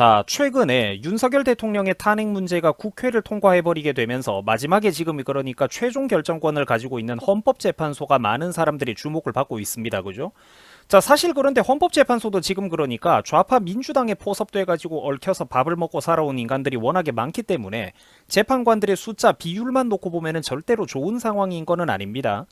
자, 최근에 윤석열 대통령의 탄핵 문제가 국회를 통과해버리게 되면서 마지막에 지금 그러니까 최종 결정권을 가지고 있는 헌법재판소가 많은 사람들이 주목을 받고 있습니다. 그죠? 자, 사실 그런데 헌법재판소도 지금 그러니까 좌파 민주당에 포섭돼가지고 얽혀서 밥을 먹고 살아온 인간들이 워낙에 많기 때문에 재판관들의 숫자 비율만 놓고 보면은 절대로 좋은 상황인 거는 아닙니다.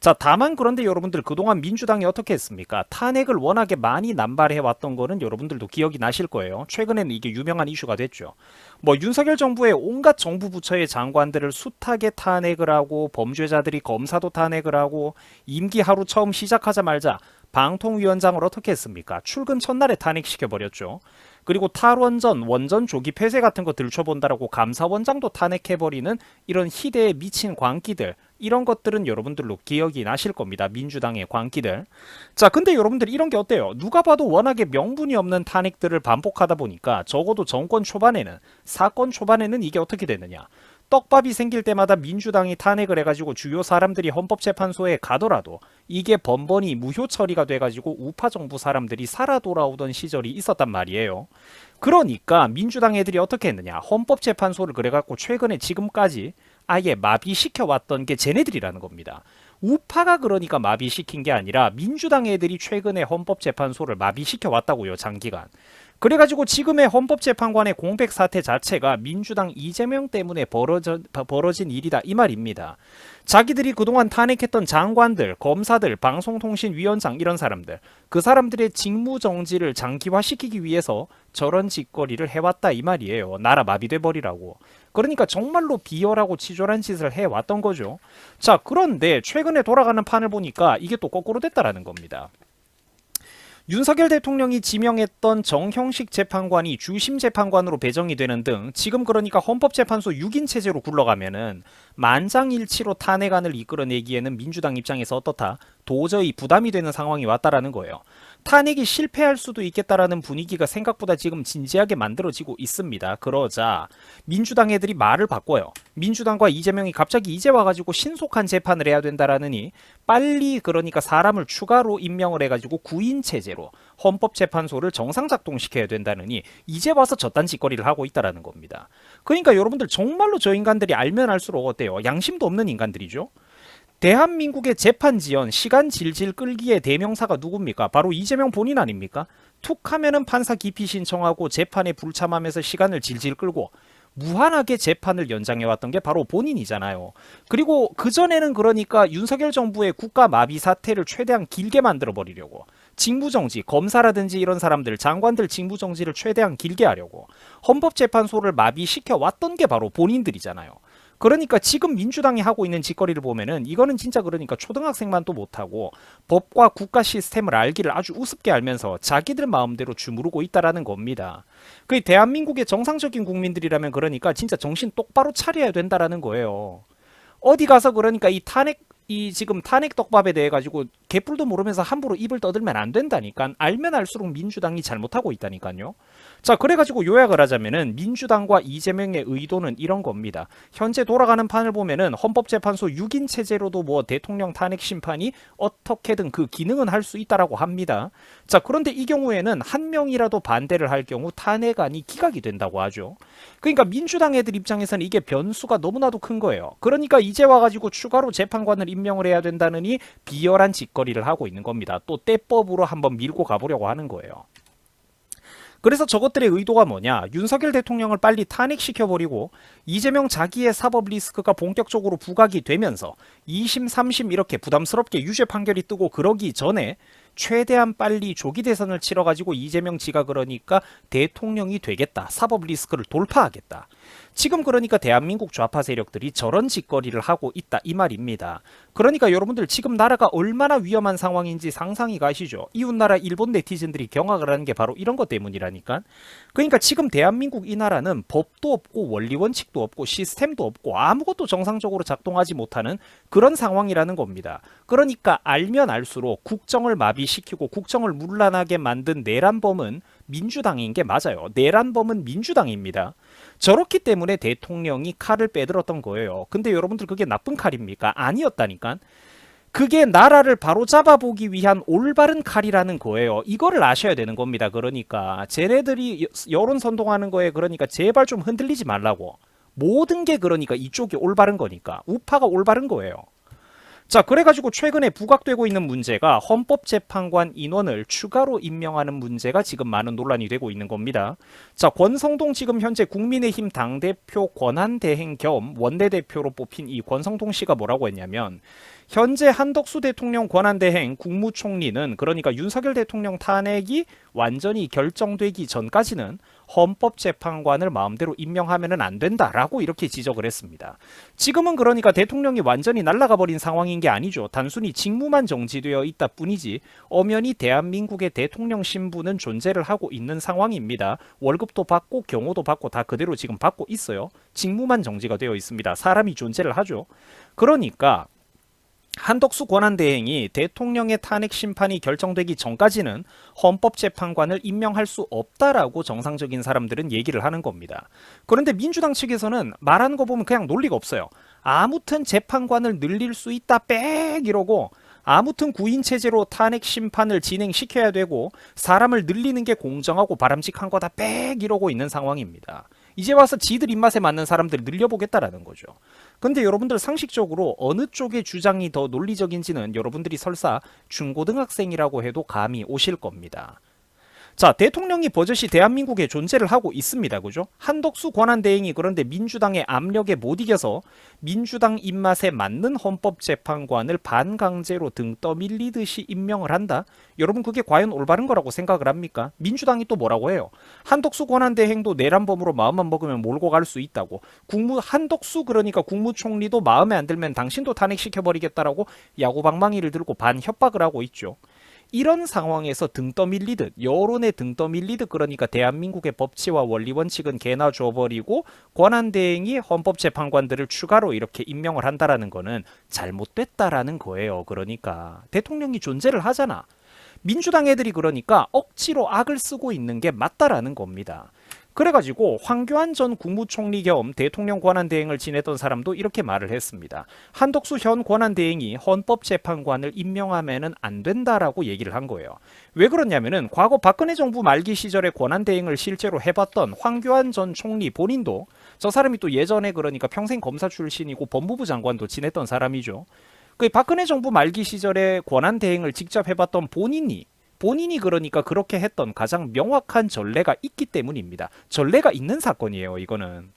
자, 다만 그런데 여러분들 그동안 민주당이 어떻게 했습니까? 탄핵을 워낙에 많이 남발해 왔던 거는 여러분들도 기억이 나실 거예요. 최근에는 이게 유명한 이슈가 됐죠. 뭐 윤석열 정부의 온갖 정부 부처의 장관들을 숱하게 탄핵을 하고 범죄자들이 검사도 탄핵을 하고 임기 하루 처음 시작하자마자 방통위원장을 어떻게 했습니까? 출근 첫날에 탄핵시켜 버렸죠. 그리고 탈원전, 원전 조기 폐쇄 같은 거 들춰본다라고 감사원장도 탄핵해버리는 이런 희대에 미친 광기들 이런 것들은 여러분들로 기억이 나실 겁니다. 민주당의 광기들. 자, 근데 여러분들 이런 게 어때요? 누가 봐도 워낙에 명분이 없는 탄핵들을 반복하다 보니까 적어도 정권 초반에는 사건 초반에는 이게 어떻게 되느냐? 떡밥이 생길 때마다 민주당이 탄핵을 해가지고 주요 사람들이 헌법재판소에 가더라도 이게 번번이 무효 처리가 돼가지고 우파 정부 사람들이 살아 돌아오던 시절이 있었단 말이에요. 그러니까 민주당 애들이 어떻게 했느냐? 헌법재판소를 그래갖고 최근에 지금까지 아예 마비시켜 왔던 게 쟤네들이라는 겁니다. 우파가 그러니까 마비시킨 게 아니라 민주당 애들이 최근에 헌법재판소를 마비시켜 왔다고요, 장기간. 그래가지고 지금의 헌법재판관의 공백 사태 자체가 민주당 이재명 때문에 벌어져, 벌어진 일이다 이 말입니다. 자기들이 그동안 탄핵했던 장관들, 검사들, 방송통신위원장 이런 사람들 그 사람들의 직무 정지를 장기화시키기 위해서 저런 짓거리를 해왔다 이 말이에요. 나라 마비돼 버리라고. 그러니까 정말로 비열하고 치졸한 짓을 해왔던 거죠. 자 그런데 최근에 돌아가는 판을 보니까 이게 또 거꾸로 됐다라는 겁니다. 윤석열 대통령이 지명했던 정형식 재판관이 주심 재판관으로 배정이 되는 등 지금 그러니까 헌법재판소 6인 체제로 굴러가면은 만장일치로 탄핵안을 이끌어내기에는 민주당 입장에서 어떻다? 도저히 부담이 되는 상황이 왔다라는 거예요. 탄핵이 실패할 수도 있겠다라는 분위기가 생각보다 지금 진지하게 만들어지고 있습니다. 그러자 민주당 애들이 말을 바꿔요. 민주당과 이재명이 갑자기 이제 와가지고 신속한 재판을 해야 된다라느니 빨리 그러니까 사람을 추가로 임명을 해가지고 구인 체제로 헌법재판소를 정상 작동시켜야 된다느니 이제 와서 저딴 짓거리를 하고 있다라는 겁니다. 그러니까 여러분들 정말로 저 인간들이 알면 알수록 어때요? 양심도 없는 인간들이죠. 대한민국의 재판 지연 시간 질질 끌기의 대명사가 누굽니까? 바로 이재명 본인 아닙니까? 툭 하면은 판사 기피 신청하고 재판에 불참하면서 시간을 질질 끌고 무한하게 재판을 연장해왔던 게 바로 본인이잖아요. 그리고 그전에는 그러니까 윤석열 정부의 국가 마비 사태를 최대한 길게 만들어 버리려고 직무정지, 검사라든지 이런 사람들, 장관들 직무정지를 최대한 길게 하려고 헌법재판소를 마비시켜 왔던 게 바로 본인들이잖아요. 그러니까 지금 민주당이 하고 있는 짓거리를 보면은 이거는 진짜 그러니까 초등학생만도 못하고 법과 국가 시스템을 알기를 아주 우습게 알면서 자기들 마음대로 주무르고 있다라는 겁니다. 그 대한민국의 정상적인 국민들이라면 그러니까 진짜 정신 똑바로 차려야 된다라는 거예요. 어디 가서 그러니까 이 탄핵 이 지금 탄핵 떡밥에 대해 가지고 개뿔도 모르면서 함부로 입을 떠들면 안 된다니까 알면 알수록 민주당이 잘못하고 있다니까요. 자 그래가지고 요약을 하자면은 민주당과 이재명의 의도는 이런 겁니다. 현재 돌아가는 판을 보면은 헌법재판소 6인 체제로도 뭐 대통령 탄핵 심판이 어떻게든 그 기능은 할 수 있다라고 합니다. 자 그런데 이 경우에는 한 명이라도 반대를 할 경우 탄핵안이 기각이 된다고 하죠. 그러니까 민주당 애들 입장에서는 이게 변수가 너무나도 큰 거예요. 그러니까 이제 와가지고 추가로 재판관을 임명을 해야 된다느니 비열한 짓거리를 하고 있는 겁니다. 또 때법으로 한번 밀고 가보려고 하는 거예요. 그래서 저것들의 의도가 뭐냐? 윤석열 대통령을 빨리 탄핵시켜버리고 이재명 자기의 사법 리스크가 본격적으로 부각이 되면서 2심, 3심 이렇게 부담스럽게 유죄 판결이 뜨고 그러기 전에 최대한 빨리 조기 대선을 치러가지고 이재명 지가 그러니까 대통령이 되겠다. 사법 리스크를 돌파하겠다. 지금 그러니까 대한민국 좌파 세력들이 저런 짓거리를 하고 있다 이 말입니다. 그러니까 여러분들 지금 나라가 얼마나 위험한 상황인지 상상이 가시죠. 이웃나라 일본 네티즌들이 경악을 하는 게 바로 이런 것 때문이라니까. 그러니까 지금 대한민국 이 나라는 법도 없고 원리 원칙도 없고 시스템도 없고 아무것도 정상적으로 작동하지 못하는 그런 상황이라는 겁니다. 그러니까 알면 알수록 국정을 마비시키고 국정을 문란하게 만든 내란범은 민주당인 게 맞아요. 내란범은 민주당입니다. 저렇기 때문에 대통령이 칼을 빼들었던 거예요. 근데 여러분들 그게 나쁜 칼입니까? 아니었다니까. 그게 나라를 바로 잡아보기 위한 올바른 칼이라는 거예요. 이거를 아셔야 되는 겁니다. 그러니까 쟤네들이 여- 여론 선동하는 거에 그러니까 제발 좀 흔들리지 말라고. 모든 게 그러니까 이쪽이 올바른 거니까 우파가 올바른 거예요. 자, 그래가지고 최근에 부각되고 있는 문제가 헌법재판관 인원을 추가로 임명하는 문제가 지금 많은 논란이 되고 있는 겁니다. 자, 권성동 지금 현재 국민의힘 당대표 권한대행 겸 원내대표로 뽑힌 이 권성동 씨가 뭐라고 했냐면 현재 한덕수 대통령 권한대행 국무총리는 그러니까 윤석열 대통령 탄핵이 완전히 결정되기 전까지는 헌법재판관을 마음대로 임명하면은 안 된다라고 이렇게 지적을 했습니다. 지금은 그러니까 대통령이 완전히 날아가 버린 상황인 게 아니죠. 단순히 직무만 정지되어 있다 뿐이지 엄연히 대한민국의 대통령 신분은 존재를 하고 있는 상황입니다. 월급도 받고 경호도 받고 다 그대로 지금 받고 있어요. 직무만 정지가 되어 있습니다. 사람이 존재를 하죠. 그러니까 한덕수 권한대행이 대통령의 탄핵 심판이 결정되기 전까지는 헌법재판관을 임명할 수 없다라고 정상적인 사람들은 얘기를 하는 겁니다. 그런데 민주당 측에서는 말하는 거 보면 그냥 논리가 없어요. 아무튼 재판관을 늘릴 수 있다 빽 이러고 아무튼 구인 체제로 탄핵 심판을 진행시켜야 되고 사람을 늘리는 게 공정하고 바람직한 거다 빽 이러고 있는 상황입니다. 이제 와서 지들 입맛에 맞는 사람들을 늘려보겠다라는 거죠. 근데 여러분들 상식적으로 어느 쪽의 주장이 더 논리적인지는 여러분들이 설사 중고등학생이라고 해도 감이 오실 겁니다. 자, 대통령이 버젓이 대한민국에 존재를 하고 있습니다. 그죠? 한덕수 권한대행이 그런데 민주당의 압력에 못 이겨서 민주당 입맛에 맞는 헌법재판관을 반강제로 등 떠밀리듯이 임명을 한다? 여러분 그게 과연 올바른 거라고 생각을 합니까? 민주당이 또 뭐라고 해요? 한덕수 권한대행도 내란범으로 마음만 먹으면 몰고 갈 수 있다고. 국무 한덕수 그러니까 국무총리도 마음에 안 들면 당신도 탄핵시켜 버리겠다라고 야구방망이를 들고 반 협박을 하고 있죠. 이런 상황에서 등 떠밀리듯 여론에 등 떠밀리듯 그러니까 대한민국의 법치와 원리 원칙은 개나 줘버리고 권한대행이 헌법재판관들을 추가로 이렇게 임명을 한다라는 거는 잘못됐다라는 거예요. 그러니까 대통령이 존재를 하잖아. 민주당 애들이 그러니까 억지로 악을 쓰고 있는 게 맞다라는 겁니다. 그래가지고 황교안 전 국무총리 겸 대통령 권한대행을 지냈던 사람도 이렇게 말을 했습니다. 한덕수 현 권한대행이 헌법재판관을 임명하면은 안 된다라고 얘기를 한 거예요. 왜 그러냐면은 과거 박근혜 정부 말기 시절에 권한대행을 실제로 해봤던 황교안 전 총리 본인도 저 사람이 또 예전에 그러니까 평생 검사 출신이고 법무부 장관도 지냈던 사람이죠. 그 박근혜 정부 말기 시절에 권한대행을 직접 해봤던 본인이 본인이 그러니까 그렇게 했던 가장 명확한 전례가 있기 때문입니다. 전례가 있는 사건이에요, 이거는.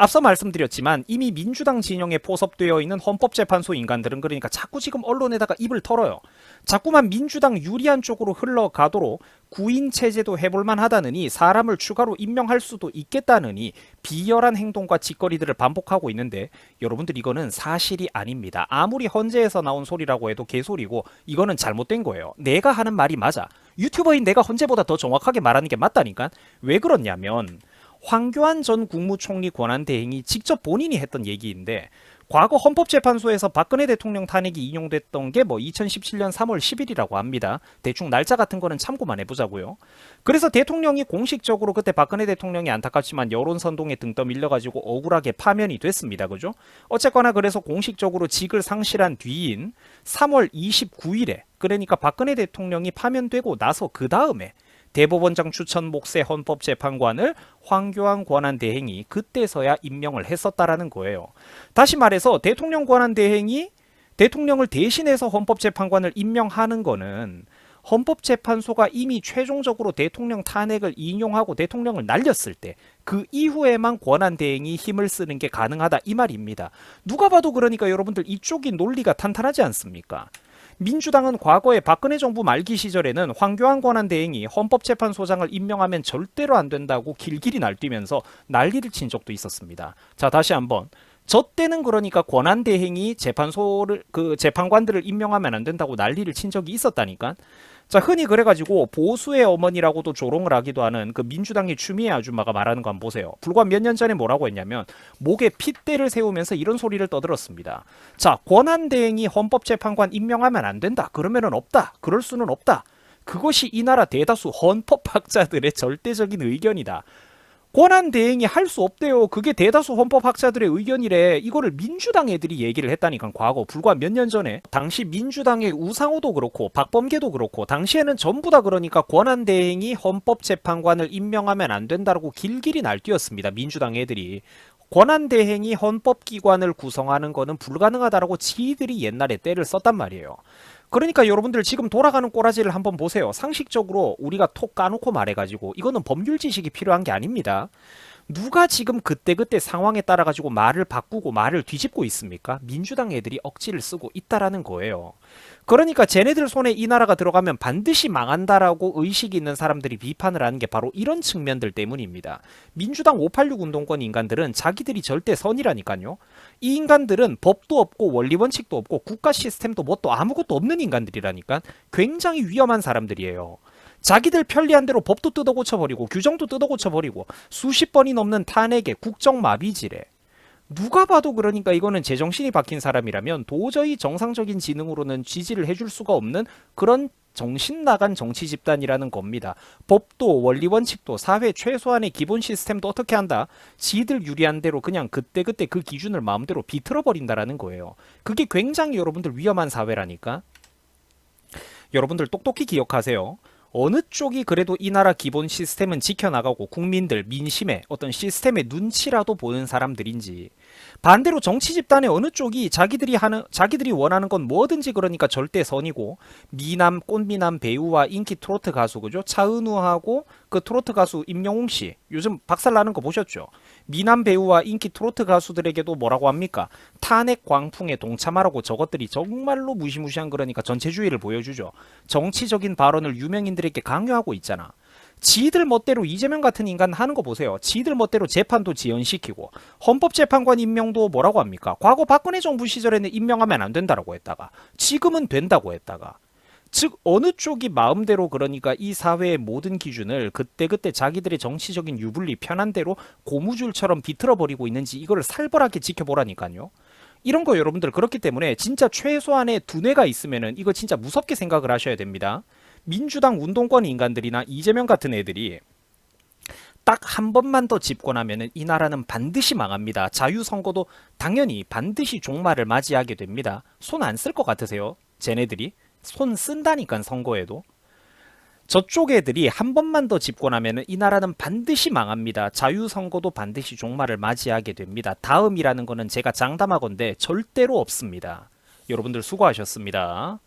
앞서 말씀드렸지만 이미 민주당 진영에 포섭되어 있는 헌법재판소 인간들은 그러니까 자꾸 지금 언론에다가 입을 털어요. 자꾸만 민주당 유리한 쪽으로 흘러가도록 구인 체제도 해볼만 하다느니 사람을 추가로 임명할 수도 있겠다느니 비열한 행동과 짓거리들을 반복하고 있는데 여러분들 이거는 사실이 아닙니다. 아무리 헌재에서 나온 소리라고 해도 개소리고 이거는 잘못된 거예요. 내가 하는 말이 맞아. 유튜버인 내가 헌재보다 더 정확하게 말하는 게 맞다니까. 왜 그렇냐면 황교안 전 국무총리 권한 대행이 직접 본인이 했던 얘기인데 과거 헌법재판소에서 박근혜 대통령 탄핵이 인용됐던 게 뭐 2017년 3월 10일이라고 합니다. 대충 날짜 같은 거는 참고만 해보자고요. 그래서 대통령이 공식적으로 그때 박근혜 대통령이 안타깝지만 여론 선동에 등 떠밀려가지고 억울하게 파면이 됐습니다. 그죠? 어쨌거나 그래서 공식적으로 직을 상실한 뒤인 3월 29일에 그러니까 박근혜 대통령이 파면되고 나서 그 다음에 대법원장 추천 몫의 헌법재판관을 황교안 권한대행이 그때서야 임명을 했었다라는 거예요. 다시 말해서 대통령 권한대행이 대통령을 대신해서 헌법재판관을 임명하는 거는 헌법재판소가 이미 최종적으로 대통령 탄핵을 인용하고 대통령을 날렸을 때 그 이후에만 권한 대행이 힘을 쓰는 게 가능하다 이 말입니다. 누가 봐도 그러니까 여러분들 이쪽이 논리가 탄탄하지 않습니까? 민주당은 과거에 박근혜 정부 말기 시절에는 황교안 권한대행이 헌법재판소장을 임명하면 절대로 안 된다고 길길이 날뛰면서 난리를 친 적도 있었습니다. 자 다시 한번 저 때는 그러니까 권한 대행이 재판소를 그 재판관들을 임명하면 안 된다고 난리를 친 적이 있었다니까. 자 흔히 그래가지고 보수의 어머니라고도 조롱을 하기도 하는 그 민주당의 추미애 아줌마가 말하는 거 한번 보세요. 불과 몇 년 전에 뭐라고 했냐면 목에 핏대를 세우면서 이런 소리를 떠들었습니다. 자 권한 대행이 헌법재판관 임명하면 안 된다. 그러면은 없다. 그럴 수는 없다. 그것이 이 나라 대다수 헌법학자들의 절대적인 의견이다. 권한 대행이 할 수 없대요. 그게 대다수 헌법학자들의 의견이래. 이거를 민주당 애들이 얘기를 했다니까 과거 불과 몇 년 전에 당시 민주당의 우상호도 그렇고 박범계도 그렇고 당시에는 전부 다 그러니까 권한 대행이 헌법재판관을 임명하면 안 된다라고 길길이 날뛰었습니다. 민주당 애들이 권한 대행이 헌법기관을 구성하는 거는 불가능하다라고 지들이 옛날에 때를 썼단 말이에요. 그러니까 여러분들 지금 돌아가는 꼬라지를 한번 보세요. 상식적으로 우리가 톡 까놓고 말해가지고 이거는 법률 지식이 필요한 게 아닙니다. 누가 지금 그때그때 상황에 따라 가지고 말을 바꾸고 말을 뒤집고 있습니까? 민주당 애들이 억지를 쓰고 있다라는 거예요. 그러니까 쟤네들 손에 이 나라가 들어가면 반드시 망한다라고 의식이 있는 사람들이 비판을 하는 게 바로 이런 측면들 때문입니다. 민주당 586 운동권 인간들은 자기들이 절대 선이라니까요. 이 인간들은 법도 없고 원리 원칙도 없고 국가 시스템도 뭣도 아무것도 없는 인간들이라니까 굉장히 위험한 사람들이에요. 자기들 편리한 대로 법도 뜯어 고쳐버리고 규정도 뜯어 고쳐버리고 수십 번이 넘는 탄핵에 국정 마비지래. 누가 봐도 그러니까 이거는 제정신이 박힌 사람이라면 도저히 정상적인 지능으로는 지지를 해줄 수가 없는 그런 정신 나간 정치 집단이라는 겁니다. 법도 원리 원칙도 사회 최소한의 기본 시스템도 어떻게 한다? 지들 유리한 대로 그냥 그때그때 그 기준을 마음대로 비틀어 버린다라는 거예요. 그게 굉장히 여러분들 위험한 사회라니까. 여러분들 똑똑히 기억하세요. 어느 쪽이 그래도 이 나라 기본 시스템은 지켜나가고 국민들 민심의 어떤 시스템의 눈치라도 보는 사람들인지 반대로 정치 집단의 어느 쪽이 자기들이 하는 자기들이 원하는 건 뭐든지 그러니까 절대 선이고 미남 꽃미남 배우와 인기 트로트 가수 그죠? 차은우하고 그 트로트 가수 임영웅 씨. 요즘 박살 나는 거 보셨죠? 미남 배우와 인기 트로트 가수들에게도 뭐라고 합니까? 탄핵 광풍에 동참하라고 저것들이 정말로 무시무시한 그러니까 전체주의를 보여주죠. 정치적인 발언을 유명인들에게 강요하고 있잖아 지들 멋대로 이재명 같은 인간 하는 거 보세요. 지들 멋대로 재판도 지연시키고 헌법재판관 임명도 뭐라고 합니까? 과거 박근혜 정부 시절에는 임명하면 안 된다라고 했다가 지금은 된다고 했다가 즉 어느 쪽이 마음대로 그러니까 이 사회의 모든 기준을 그때그때 자기들의 정치적인 유불리 편한 대로 고무줄처럼 비틀어 버리고 있는지 이거를 살벌하게 지켜보라니까요. 이런 거 여러분들 그렇기 때문에 진짜 최소한의 두뇌가 있으면은 이거 진짜 무섭게 생각을 하셔야 됩니다. 민주당 운동권 인간들이나 이재명 같은 애들이 딱한 번만 더 집권하면은 이 나라는 반드시 망합니다. 자유선거도 당연히 반드시 종말을 맞이하게 됩니다. 손 안 쓸 것 같으세요? 쟤네들이? 손 쓴다니까 선거에도. 저쪽 애들이 한 번만 더 집권하면은 이 나라는 반드시 망합니다. 자유선거도 반드시 종말을 맞이하게 됩니다. 다음이라는 거는 제가 장담하건대 절대로 없습니다. 여러분들 수고하셨습니다.